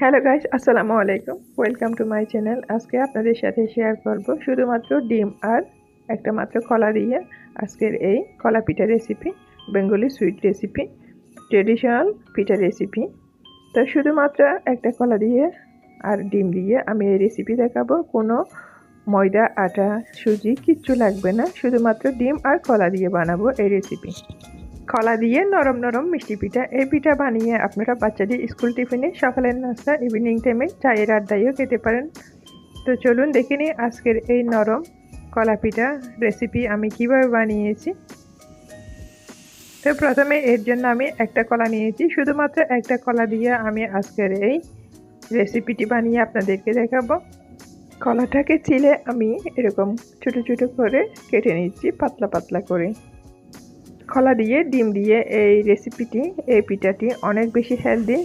Hello guys, আসসালামু আলাইকুম। Welcome to my channel আজকে আপনাদের সাথে শেয়ার করব শুধুমাত্র ডিম আর একটা মাত্র কলা দিয়ে আজকের এই কলা পিঠা recipe Bengali sweet recipe traditional পিঠা রেসিপি তো শুধুমাত্র একটা কলা দিয়ে আর ডিম দিয়ে আমি এই রেসিপি দেখাবো। কোনো ময়দা, আটা, সুজি কিচ্ছু লাগবে না। শুধুমাত্র ডিম আর কলা দিয়ে বানাবো এই রেসিপি কলা দিয়ে নরম নরম মিষ্টি পিঠা। এই পিঠা বানিয়ে আপনারা বাচ্চাদের স্কুল টিফিনে, সকালের নাস্তা ইভিনিং টাইমে চায়ের আড্ডায়ও খেতে পারেন। তো চলুন দেখে নিই আজকের এই নরম কলা পিঠা রেসিপি আমি কীভাবে বানিয়েছি। তো প্রথমে এর জন্য আমি একটা কলা নিয়েছি। শুধুমাত্র একটা কলা দিয়ে আমি আজকের এই রেসিপিটি বানিয়ে আপনাদেরকে দেখাবো। কলাটাকে ছিলে আমি এরকম ছোট ছোট করে কেটে নিচ্ছি, পাতলা পাতলা করে। কলা দিয়ে, ডিম দিয়ে এই রেসিপিটি এই পিঠাটি অনেক বেশি হেলদি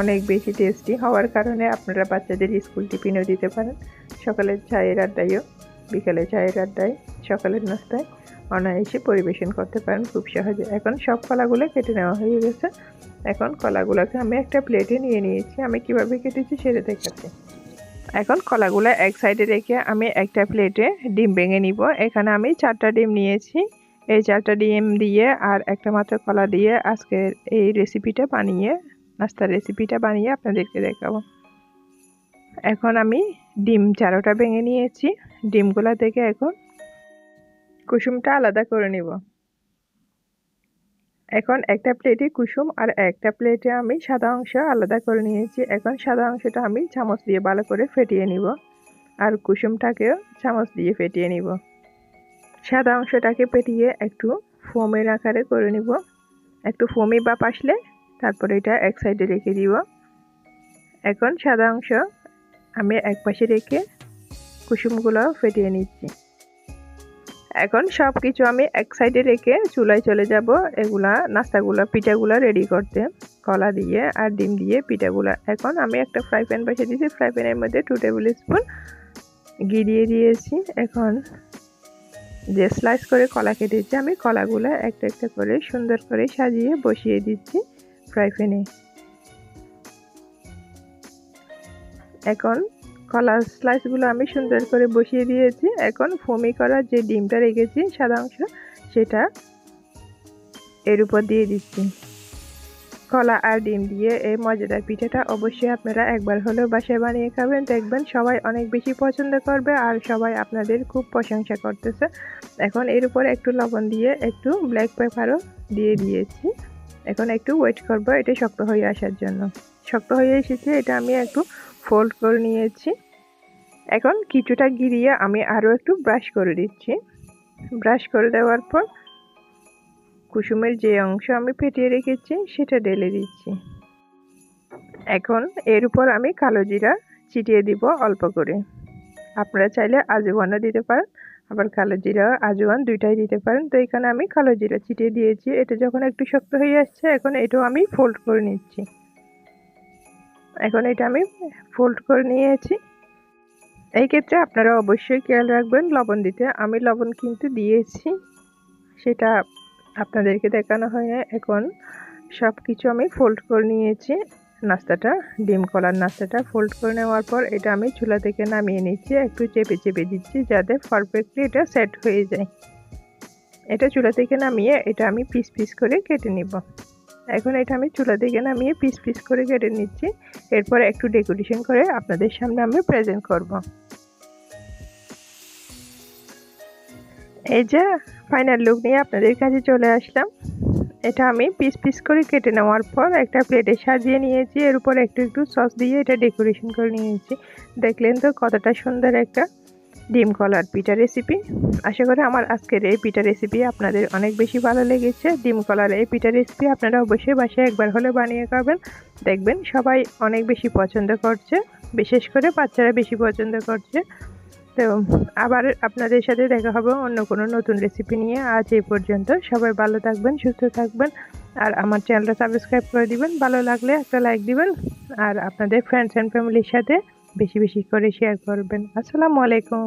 অনেক বেশি টেস্টি হওয়ার কারণে আপনারা বাচ্চাদের স্কুল টিফিনও দিতে পারেন। সকালের চায়ের আড্ডায়ও, বিকালে চায়ের আড্ডায়, সকালের নাস্তায় অনায়াসে পরিবেশন করতে পারেন খুব সহজে। এখন সব কলাগুলো কেটে নেওয়া হয়ে গেছে। এখন কলাগুলোকে আমি একটা প্লেটে নিয়ে নিয়েছি। আমি কীভাবে কেটেছি সেটা দেখাচ্ছি। এখন কলাগুলো এক সাইডে রেখে আমি একটা প্লেটে ডিম ভেঙে নিব। এখানে আমি চারটা ডিম নিয়েছি। এই চারটা ডিম দিয়ে আর একটা মাত্র কলা দিয়ে আজকের এই রেসিপিটা বানিয়ে, নাস্তার রেসিপিটা বানিয়ে আপনাদেরকে দেখাবো। এখন আমি ডিম চারোটা ভেঙে নিয়েছি। ডিমগুলা থেকে এখন কুসুমটা আলাদা করে নিব। এখন একটা প্লেটে কুসুম আর একটা প্লেটে আমি সাদা অংশ আলাদা করে নিয়েছি। এখন সাদা অংশটা আমি চামচ দিয়ে ভালো করে ফেটিয়ে নিব। আর কুসুমটাকেও চামচ দিয়ে ফেটিয়ে নিব। সাদা অংশটাকে পেটিয়ে একটু ফোমের আকারে করে নিব। একটু ফোমি বাপ আসলে তারপরে এটা এক সাইডে রেখে দিব। এখন সাদা অংশ আমি এক পাশে রেখে কুসুমগুলো ফেটিয়ে নিচ্ছি। এখন সব কিছু আমি এক সাইডে রেখে চুলায় চলে যাব। এগুলা নাস্তাগুলো, পিঠাগুলো রেডি করতে। কলা দিয়ে আর ডিম দিয়ে পিঠাগুলো। এখন আমি একটা ফ্রাই প্যান বসে দিয়েছি। ফ্রাই প্যানের মধ্যে টু টেবিল স্পুন ঘি দিয়ে দিয়েছি। এখন যে স্লাইস করে কলা কেটেছি আমি কলাগুলো একটা একটা করে সুন্দর করে সাজিয়ে বসিয়ে দিচ্ছি ফ্রাই প্যানে এখন কলা স্লাইসগুলো আমি সুন্দর করে বসিয়ে দিয়েছি। এখন ফোমি করা যে ডিমটা রেখেছি, সাদা অংশ, সেটা এর উপর দিয়ে দিচ্ছি। কলা আর ডিম দিয়ে এই মজাদার পিঠাটা অবশ্যই আপনারা একবার হলেও বাসায় বানিয়ে খাবেন। দেখবেন সবাই অনেক বেশি পছন্দ করবে আর সবাই আপনাদের খুব প্রশংসা করতেছে। এখন এর উপর একটু লবণ দিয়ে একটু ব্ল্যাক পেপারও দিয়ে দিয়েছি। এখন একটু ওয়েট করব, এটা শক্ত হয়ে আসার জন্য। শক্ত হয়ে এসেছে, এটা আমি একটু ফোল্ড করে নিয়েছি। এখন কিছুটা গিরিয়ে আমি আরও একটু ব্রাশ করে দিচ্ছি। ব্রাশ করে দেওয়ার পর কুসুমের যে অংশ আমি ফেটিয়ে রেখেছি, সেটা ঢেলে দিচ্ছি। এখন এর উপর আমি কালো জিরা ছিটিয়ে দিব অল্প করে। আপনারা চাইলে আজওয়ানও দিতে পারেন, আবার কালো জিরা আজওয়ান দুইটাই দিতে পারেন। তো এখানে আমি কালো জিরা ছিটিয়ে দিয়েছি। এটা যখন একটু শক্ত হয়ে আসছে, এখন এটাও আমি ফোল্ড করে নিচ্ছি। এখন এটা আমি ফোল্ড করে নিয়েছি। এই ক্ষেত্রে আপনারা অবশ্যই খেয়াল রাখবেন লবণ দিতে। আমি লবণ কিন্তু দিয়েছি, সেটা আপনাদেরকে দেখানো হয়ে এখন সব কিছু আমি ফোল্ড করে নিয়েছি। নাস্তাটা, ডিম কলার নাস্তাটা ফোল্ড করে নেওয়ার পর এটা আমি চুলা থেকে নামিয়ে নিচ্ছি, একটু চেপে চেপে দিচ্ছি যাতে পারফেক্টলি এটা সেট হয়ে যায়। এটা চুলা থেকে নামিয়ে এটা আমি পিস পিস করে কেটে নিব। এখন এটা আমি চুলা থেকে নামিয়ে পিস পিস করে কেটে নিচ্ছি। এরপর একটু ডেকোরেশন করে আপনাদের সামনে আমি প্রেজেন্ট করব। এই যে ফাইনাল লুক নিয়ে আপনাদের কাছে চলে আসলাম। এটা আমি পিস পিস করে কেটে নেওয়ার পর একটা প্লেটে সাজিয়ে নিয়েছি। এর উপর একটু একটু সস দিয়ে এটা ডেকোরেশন করে নিয়েছি। দেখলেন তো কতটা সুন্দর একটা ডিম কলার পিঠা রেসিপি আশা করি আমার আজকের এই পিঠা রেসিপি আপনাদের অনেক বেশি ভালো লেগেছে। ডিম কলার এই পিঠা রেসিপি আপনারা অবশ্যই বাসায় একবার হলে বানিয়ে খাবেন। দেখবেন সবাই অনেক বেশি পছন্দ করছে। বিশেষ করে বাচ্চারা বেশি পছন্দ করছে। তো আবার আপনাদের সাথে দেখা হবে অন্য কোনো নতুন রেসিপি নিয়ে। আজ এই পর্যন্ত। সবাই ভালো থাকবেন, সুস্থ থাকবেন, আর আমার চ্যানেলটা সাবস্ক্রাইব করে দিবেন। ভালো লাগলে একটা লাইক দিবেন, আর আপনাদের ফ্রেন্ডস অ্যান্ড ফ্যামিলির সাথে বেশি বেশি করে শেয়ার করবেন। আসসালামু আলাইকুম।